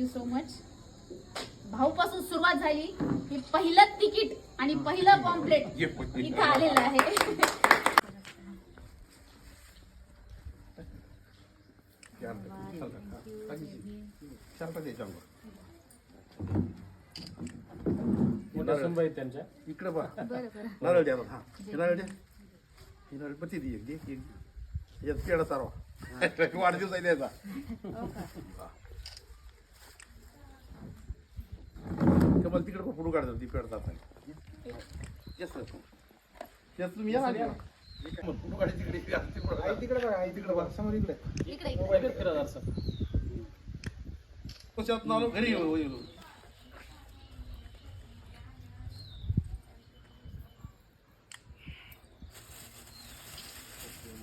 Thank you so much भाऊपासून सुरुवात झाली. हे पहिलं तिकीट आणि पहिलं पॉम्पलेट. इथं आलेलं आहे. त्यांच्या। इकडे बघ. बरं बरं. नारळ द्या हा. हे नारळ द्या. हे नारळ पती दे एक दे एक दे. यात पेढा चारवा वाढदिवस आहे त्याचा. हो? कमल तिकडे फोटो काढतात ती येस सर येस तुम्ही या ना फोटो काढायची तिकडे. आई तिकडे बघा आई तिकडे बघा समोर इकडे. फिरत घरी येऊ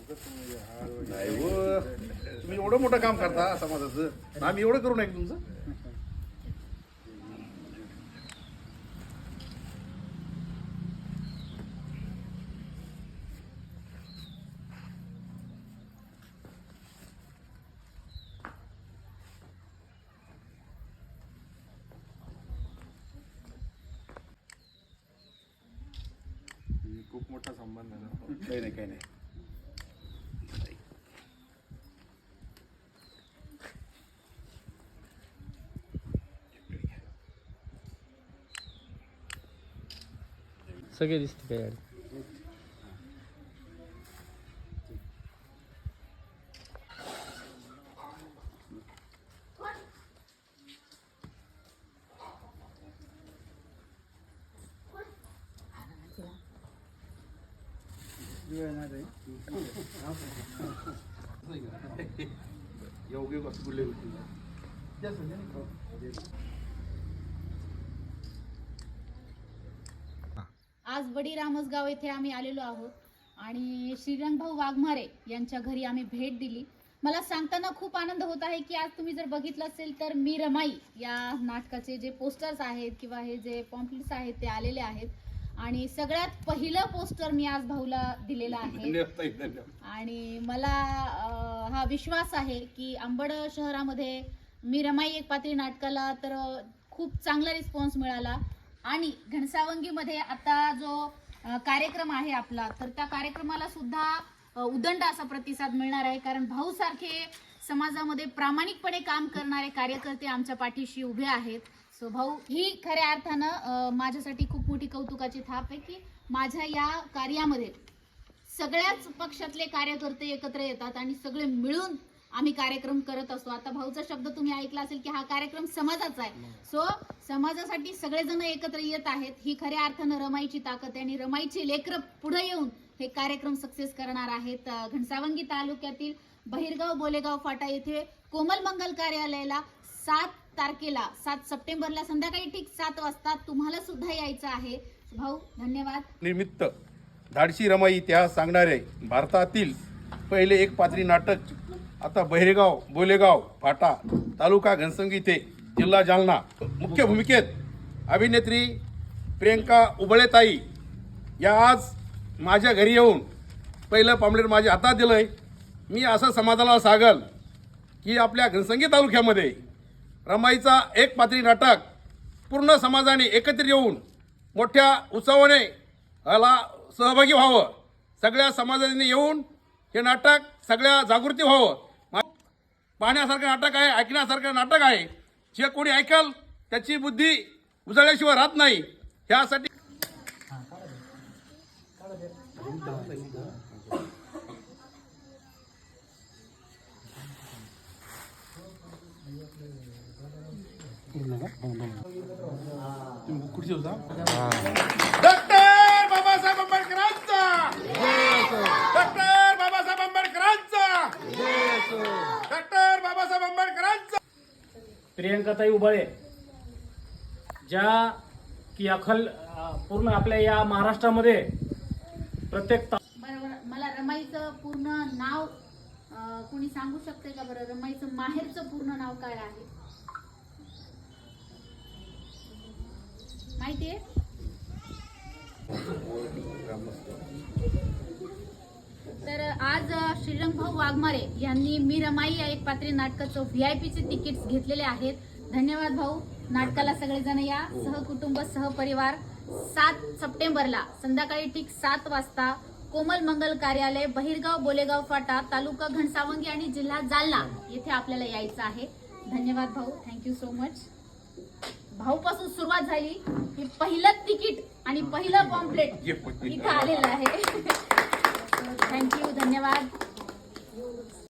नाही व तुम्ही एवढं मोठं काम करता समाजाचं. आम्ही एवढं करू नये तुमचं? खूप मोठा संबंध आहे ना. काही नाही काही नाही. सगळे दिसते काय आज बडी रामसगाव येथे आम्ही आलेलो आहोत आणि श्रीरंगभाऊ वाघमारे यांच्या घरी आम्ही भेट दिली. मला सांगताना खूप आनंद होत आहे की आज तुम्ही जर बघितलं असेल तर मी रमाई या नाटकाचे जे पोस्टर्स आहेत किंवा हे जे पॉम्पलेट्स आहेत ते आलेले आहेत. आणि सगळ्यात पहिलं पोस्टर मी आज भाऊला दिलेलं आहे. आणि मला हा विश्वास आहे की अंबड शहरामध्ये मी रमाई एक पात्री नाटकाला तर खूप चांगला रिस्पॉन्स मिळाला. आणि घनसावंगीमध्ये आता जो कार्यक्रम आहे आपला तर त्या कार्यक्रमाला सुद्धा उदंड असा प्रतिसाद मिळणार आहे. कारण भाऊ सारखे समाजामध्ये प्रामाणिकपणे काम करणारे कार्यकर्ते आमच्या पाठीशी उभे आहेत. सो भाऊ ही खऱ्या अर्थानं माझ्यासाठी खूप मोठी कौतुकाची थाप आहे की माझ्या या कार्यामध्ये सगळ्याच पक्षातले कार्यकर्ते एकत्र येतात आणि सगळे मिळून आम्ही कार्यक्रम करत असतो. आता भाऊचा शब्द तुम्ही ऐकला असेल की हा कार्यक्रम समाजाचा आहे. सो समाजासाठी सगळेजण एकत्र येत आहेत. ही खऱ्या अर्थानं रमाईची ताकद आहे आणि रमाईची लेकरं पुढे येऊन हे कार्यक्रम सक्सेस करणार आहेत. घनसावंगी तालुक्यातील बहिरगाव बोलेगाव फाटा येथे कोमल मंगल कार्यालयाला सात तारखेला सात सप्टेंबरला संध्याकाळी ठीक सात वाजता तुम्हाला सुद्धा यायचं आहे. भाऊ धन्यवाद. निमित्त धाडशी रमाई इतिहास सांगणारे भारतातील पहिले एक पात्री नाटक. आता बहिरेगाव बोलेगाव फाटा तालुका घनसंगी ते जिल्हा जालना. मुख्य भूमिकेत अभिनेत्री प्रियंका उबळेताई या आज माझ्या घरी येऊन पहिलं पामलेट माझ्या हातात आहे मी असं समाजाला सांगल की आपल्या घनसंगी तालुक्यामध्ये रमाईचा एक पात्री नाटक. पूर्ण समाजाने एकत्र येऊन मोठ्या उत्सवाने याला सहभागी व्हावं. सगळ्या समाजाने येऊन हे नाटक सगळ्या जागृती व्हावं. पाहण्यासारखं नाटक आहे ऐकण्यासारखं नाटक आहे. जे कोणी ऐकल त्याची बुद्धी उजळल्याशिवाय राहत नाही. ह्यासाठी डॉक्टर बाबासाहेब आंबेडकरांचा डॉक्टर बाबासाहेब आंबेडकरांचा डॉक्टर बाबासाहेब आंबेडकरांचा प्रियंकाताई उबाळे ज्या की अखल पूर्ण आपल्या या महाराष्ट्रामध्ये प्रत्येक मला रमाईचं पूर्ण नाव कुणी कोणी सांगू शकते का बरं? रमाईचं माहेरचं पूर्ण नाव काय आहे? माहितीये? तर आज श्रीरंग भाऊ वाघमारे यांनी मी रमाई या एक पात्री नाटकाचं व्ही आय पीचे तिकीट्स घेतलेले आहेत. धन्यवाद भाऊ. नाटकाला सगळेजण या. सहकुटुंब सहपरिवार. सात सप्टेंबरला संध्याकाळी ठीक सात वाजता कोमल मंगल कार्यालय बहिरगाव बोलेगाव फाटा तालुका घनसावंगी आणि जिल्हा जालना येथे आपल्याला यायचं आहे. धन्यवाद भाऊ. थँक्यू सो मच भाऊ पासून सुरुवात झाली. की पहिलं तिकीट आणि पहिलं पॉम्पलेट इथं आलेलं आहे. थँक्यू धन्यवाद.